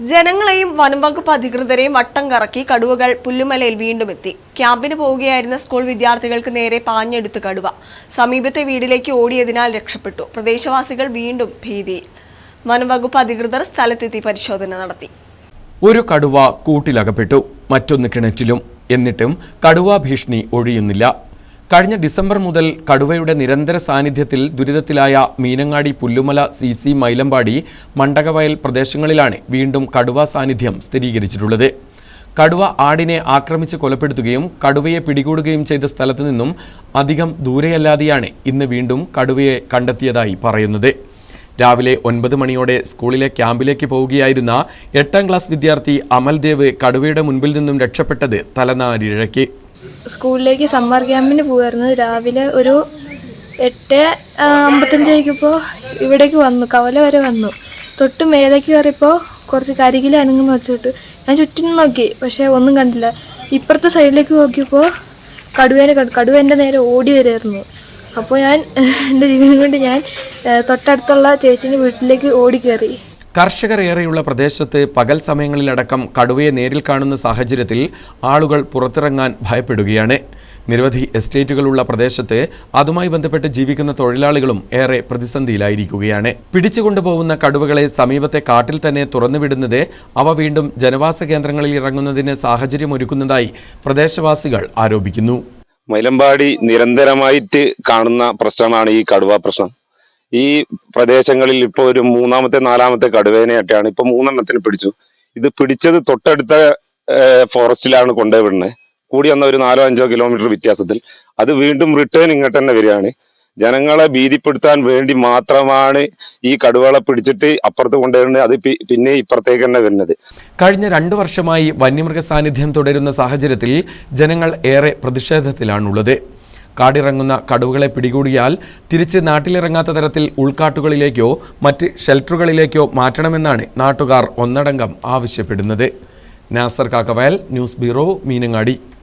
ജനങ്ങളെയും വനംവകുപ്പ് അധികൃതരെയും വട്ടം കറക്കി കടുവകൾ പുല്ലുമലയിൽ വീണ്ടും എത്തി. ക്യാമ്പിന് പോവുകയായിരുന്ന സ്കൂൾ വിദ്യാർത്ഥികൾക്ക് നേരെ പാഞ്ഞെടുത്ത് കടുവ. സമീപത്തെ വീടിലേക്ക് ഓടിയതിനാൽ രക്ഷപ്പെട്ടു. പ്രദേശവാസികൾ വീണ്ടും ഭീതിയിൽ. വനംവകുപ്പ് അധികൃതർ സ്ഥലത്തെത്തി പരിശോധന നടത്തി. ഒരു കടുവ കൂട്ടിലകപ്പെട്ടു. മറ്റൊന്ന് കിണറ്റിലും. എന്നിട്ടും കടുവ ഭീഷണി ഒഴിയുന്നില്ല. കഴിഞ്ഞ ഡിസംബർ മുതൽ കടുവയുടെ നിരന്തര സാന്നിധ്യത്തിൽ ദുരിതത്തിലായ മീനങ്ങാടി പുല്ലുമല സി സി മൈലമ്പാടി മണ്ടകവയൽ പ്രദേശങ്ങളിലാണ് വീണ്ടും കടുവ സാന്നിധ്യം സ്ഥിരീകരിച്ചിട്ടുള്ളത്. കടുവ ആടിനെ ആക്രമിച്ച് കൊലപ്പെടുത്തുകയും കടുവയെ പിടികൂടുകയും ചെയ്ത സ്ഥലത്തു നിന്നും അധികം ദൂരെയല്ലാതെയാണ് ഇന്ന് വീണ്ടും കടുവയെ കണ്ടെത്തിയതായി പറയുന്നത്. രാവിലെ ഒൻപത് മണിയോടെ സ്കൂളിലെ ക്യാമ്പിലേക്ക് പോവുകയായിരുന്ന എട്ടാം ക്ലാസ് വിദ്യാർത്ഥി അമൽദേവ് കടുവയുടെ മുൻപിൽ നിന്നും രക്ഷപ്പെട്ടത് തലനാരിഴയ്ക്ക്. സ്കൂളിലേക്ക് സമ്മർ ക്യാമ്പിന് പോകുമായിരുന്നു രാവിലെ ഒരു എട്ട് അമ്പത്തഞ്ചായിരിക്കുമ്പോൾ ഇവിടേക്ക് വന്നു. കവല വരെ വന്നു. തൊട്ട് മേലേക്ക് കയറിയപ്പോൾ കുറച്ച് കരികിൽ അനങ്ങുന്ന വെച്ചിട്ട് ഞാൻ ചുറ്റിനും നോക്കി പക്ഷേ ഒന്നും കണ്ടില്ല. ഇപ്പുറത്തെ സൈഡിലേക്ക് നോക്കിയപ്പോൾ കടുവേനെ കണ്ടു. കടുവ എന്റെ നേരെ ഓടി വരുമായിരുന്നു അപ്പോൾ ഞാൻ എന്റെ ജീവനും കൊണ്ട് ഞാൻ തൊട്ടടുത്തുള്ള ചേച്ചീന്റെ വീട്ടിലേക്ക് ഓടി കർഷകർ ഏറെയുള്ള പ്രദേശത്ത് പകൽ സമയങ്ങളിലടക്കം കടുവയെ നേരിൽ കാണുന്ന സാഹചര്യത്തിൽ ആളുകൾ പുറത്തിറങ്ങാൻ ഭയപ്പെടുകയാണ്. നിരവധി എസ്റ്റേറ്റുകളുള്ള പ്രദേശത്ത് അതുമായി ബന്ധപ്പെട്ട് ജീവിക്കുന്ന തൊഴിലാളികളും ഏറെ പ്രതിസന്ധിയിലായിരിക്കുകയാണ്. പിടിച്ചുകൊണ്ടുപോകുന്ന കടുവകളെ സമീപത്തെ കാട്ടിൽ തന്നെ തുറന്നുവിടുന്നത് അവ വീണ്ടും ജനവാസ കേന്ദ്രങ്ങളിൽ ഇറങ്ങുന്നതിന് സാഹചര്യമൊരുക്കുന്നതായി പ്രദേശവാസികൾ ആരോപിക്കുന്നു. മൈലമ്പാടി നിരന്തരമായിട്ട് കാണുന്ന പ്രശ്നമാണ് ഈ കടുവ പ്രശ്നം. ഈ പ്രദേശങ്ങളിൽ ഇപ്പൊ ഒരു മൂന്നാമത്തെ നാലാമത്തെ കടുവേനെയായിട്ടാണ് ഇപ്പൊ മൂന്നെണ്ണത്തിന് പിടിച്ചു. ഇത് പിടിച്ചത് തൊട്ടടുത്ത ഫോറസ്റ്റിലാണ് കൊണ്ടുപോയി വിടുന്നത് കൂടി വന്ന ഒരു നാലോ അഞ്ചോ കിലോമീറ്റർ വ്യത്യാസത്തിൽ. അത് വീണ്ടും റിട്ടേൺ ഇങ്ങോട്ട് തന്നെ വരികയാണ്. ജനങ്ങളെ ഭീതിപ്പെടുത്താൻ വേണ്ടി മാത്രമാണ് ഈ കടുവകളെ പിടിച്ചിട്ട് അപ്പുറത്ത് കൊണ്ടുവരുന്നത് അത് പിന്നെ ഇപ്പുറത്തേക്ക് തന്നെ വരുന്നത്. കഴിഞ്ഞ രണ്ടു വർഷമായി വന്യമൃഗ സാന്നിധ്യം തുടരുന്ന സാഹചര്യത്തിൽ ജനങ്ങൾ ഏറെ പ്രതിഷേധത്തിലാണുള്ളത്. കാടിറങ്ങുന്ന കടുവകളെ പിടികൂടിയാൽ തിരിച്ച് നാട്ടിലിറങ്ങാത്ത തരത്തിൽ ഉൾക്കാട്ടുകളിലേക്കോ മറ്റ് ഷെൽട്ടറുകളിലേക്കോ മാറ്റണമെന്നാണ് നാട്ടുകാർ ഒന്നടങ്കം ആവശ്യപ്പെടുന്നത്. Nasar Kakkavayal news bureau Meenangadi.